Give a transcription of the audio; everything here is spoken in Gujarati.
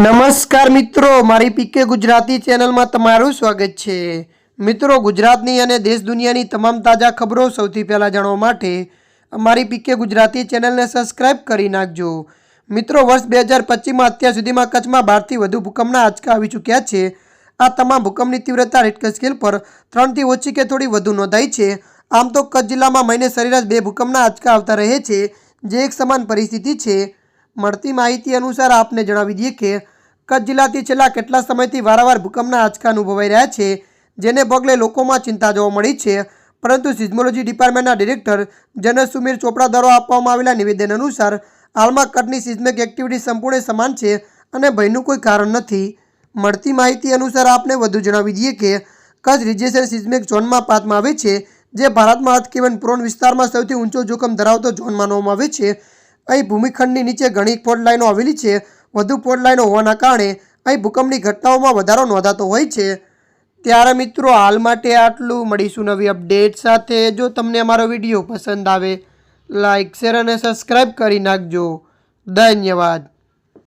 નમસ્કાર મિત્રો, મારી પીકે ગુજરાતી ચેનલમાં તમારું સ્વાગત છે. મિત્રો, ગુજરાતની અને દેશ દુનિયાની તમામ તાજા ખબરો સૌથી પહેલાં જાણવા માટે અમારી પીકે ગુજરાતી ચેનલને સબસ્ક્રાઇબ કરી નાખજો. મિત્રો, વર્ષ બે હજાર પચીસમાં અત્યાર સુધીમાં કચ્છમાં બારથી વધુ ભૂકંપના આંચકા આવી ચૂક્યા છે. આ તમામ ભૂકંપની તીવ્રતા રેટકર સ્કેલ પર ત્રણથી ઓછી કે થોડી વધુ નોંધાઈ છે. આમ તો કચ્છ જિલ્લામાં મહિને સરેરાશ બે ભૂકંપના આંચકા આવતા રહે છે, જે એક સમાન પરિસ્થિતિ છે. મળતી માહિતી અનુસાર આપને જણાવી દઈએ કે કચ્છ જિલ્લાથી છેલ્લા કેટલા સમયથી વારંવાર ભૂકંપના આંચકા અનુભવાઈ રહ્યા છે, જેને પગલે લોકોમાં ચિંતા જોવા મળી છે. પરંતુ સિઝમોલોજી ડિપાર્ટમેન્ટના ડિરેક્ટર જનરલ સુમીર ચોપડા દ્વારા આપવામાં આવેલા નિવેદન અનુસાર, હાલમાં કચ્છની સિઝમિક એક્ટિવિટી સંપૂર્ણ સમાન છે અને ભયનું કોઈ કારણ નથી. મળતી માહિતી અનુસાર આપને વધુ જણાવી દઈએ કે, કચ્છ રિજેશન સિઝમિક ઝોનમાં પાતમાં આવે છે, જે ભારતમાં અર્થકેવન પ્રોન વિસ્તારમાં સૌથી ઊંચો જોખમ ધરાવતો ઝોન માનવામાં આવે છે. અહીં ભૂમિખંડની નીચે ઘણી ફોલ્ટ લાઈનો આવેલી છે. વધુ ફોલ્ટ લાઈનો હોવાના કારણે અહીં ભૂકંપની ઘટનાઓમાં વધારો નોંધાતો હોય છે. ત્યારે મિત્રો હાલ માટે આટલું. મળીશું નવી અપડેટ સાથે. જો તમને અમારો વીડિયો પસંદ આવે લાઇક શેર અને સબસ્ક્રાઈબ કરી નાખજો. ધન્યવાદ.